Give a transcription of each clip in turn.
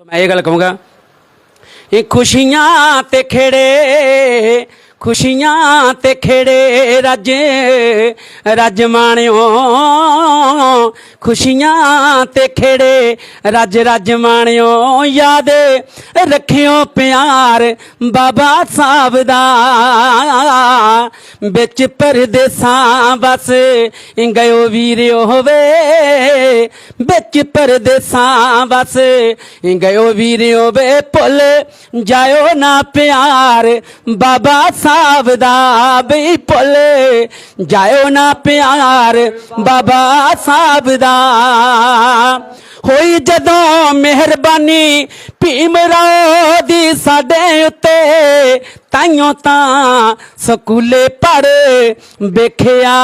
ਤਾਂ ਮੈਂ ਇਹ ਗੱਲ ਕਹੂੰਗਾ ਇਹ ਖੁਸ਼ੀਆਂ ਤੇ ਖੇੜੇ, ਖੁਸ਼ੀਆਂ ਤੇ ਖੇੜੇ ਰੱਜ ਰੱਜ ਮਾਣਿਓ। ਖੁਸ਼ੀਆਂ ਤੇ ਖੇੜੇ, ਰੱਜ ਰੱਜ ਮਾਣਿਓ। ਯਾਦ ਰੱਖਿਓ ਪਿਆਰ ਬਾਬਾ ਸਾਹਿਬ ਦਾ। ਵਿੱਚ ਪਰਦੇਸਾਂ ਬਸ, ਗਇਓ ਵੀਰਿਓ ਹੋਵੇ। ਵਿੱਚ ਪਰਦੇਸਾਂ ਵਸ। ਗਇਓ ਵੀਰਿਓ ਵੇ ਭੁੱਲ ਜਾਇਓ ਨਾ ਪਿਆਰ। ਬਾਬਾ ਸਾਹਿਬ ਦਾ ਵੀ ਭੁੱਲ ਜਾਇਓ ਨਾ ਪਿਆਰ। ਬਾਬਾ ਸਾਹਿਬ ਦਾ ਹੋਈ ਜਦੋਂ ਮਿਹਰਬਾਨੀ, ਭੀਮ ਰਾਓ ਦੀ ਸਾਡੇ ਉੱਤੇ, ਤਾਈਓ ਤਾਂ ਸਕੂਲੇ ਪੜ ਵੇਖਿਆ।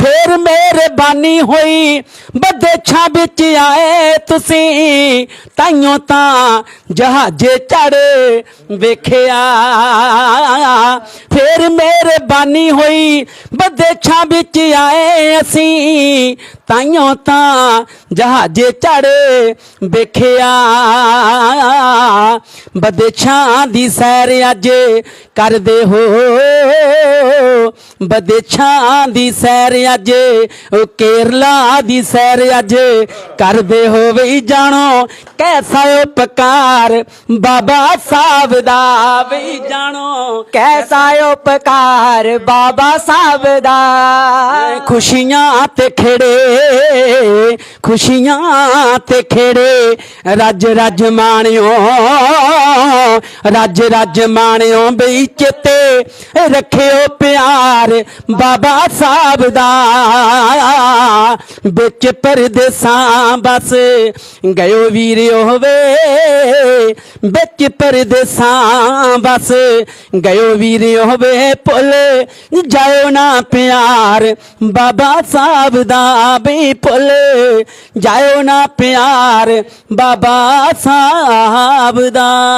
ਫੇਰ ਮਿਹਰਬਾਨੀ ਹੋਈ। ਬਦੇਛਾਂ ਵਿੱਚ ਆਏ ਤੁਸੀਂ, ਤਾਈਓ ਤਾਂ ਜਹਾਜ਼ੇ ਚੜ ਵੇਖਿਆ। ਫੇਰ ਮਿਹਰਬਾਨੀ ਹੋਈ। ਬਦੇਛਾਂ ਵਿੱਚ ਆਏ ਅਸੀਂ ਤਾਈਓ ਤਾਂ ਜਹਾਜ਼ੇ ਚੜ ਵੇਖਿਆ। ਬਦੇਛਾਂ ਦੀ ਸੈਰ ਅੱਜ ਕਰਦੇ ਹੋ। ਬਦੇਛਾਂ ਦੀ ਸੈਰ ਅੱਜ, ਉਹ ਕੇਰਲਾ ਦੀ ਸੈਰ ਅੱਜ ਕਰਦੇ ਹੋ ਵੀ ਜਾਣੋ ਕੈਸਾ ਉਪਕਾਰ ਬਾਬਾ ਸਾਹਿਬ ਦਾ। ਵੀ ਜਾਣੋ ਕੈਸਾ ਉਪਕਾਰ ਬਾਬਾ ਸਾਹਿਬ ਦਾ। ਖੁਸ਼ੀਆਂ ਤੇ ਖੇੜੇ ਖੁਸ਼ੀਆਂ ਤੇ ਖੇੜੇ ਰੱਜ ਰੱਜ ਮਾਣਿਓ। ਰੱਜ ਰੱਜ ਮਾਣਿਓ ਬਈ ਚਿੱਤੇ ਰੱਖਿਓ ਪਿਆਰ ਬਾਬਾ ਸਾਹਿਬ ਦਾ। ਵਿੱਚ ਪਰਦੇਸਾਂ ਬਸ ਗਇਓ ਵੀਰਿਓ ਹੋਵੇ ਵਿੱਚ ਪਰਦੇਸਾਂ ਬਸ ਗਇਓ ਵੀਰਿਓ ਹੋਵੇ ਭੁੱਲ ਜਾਇਓ ਨਾ ਪਿਆਰ ਬਾਬਾ ਸਾਹਿਬ ਦਾ ਵੀ ਭੁੱਲ ਜਾਇਓ ਨਾ ਪਿਆਰ ਬਾਬਾ ਸਾਹਿਬ ਦਾ।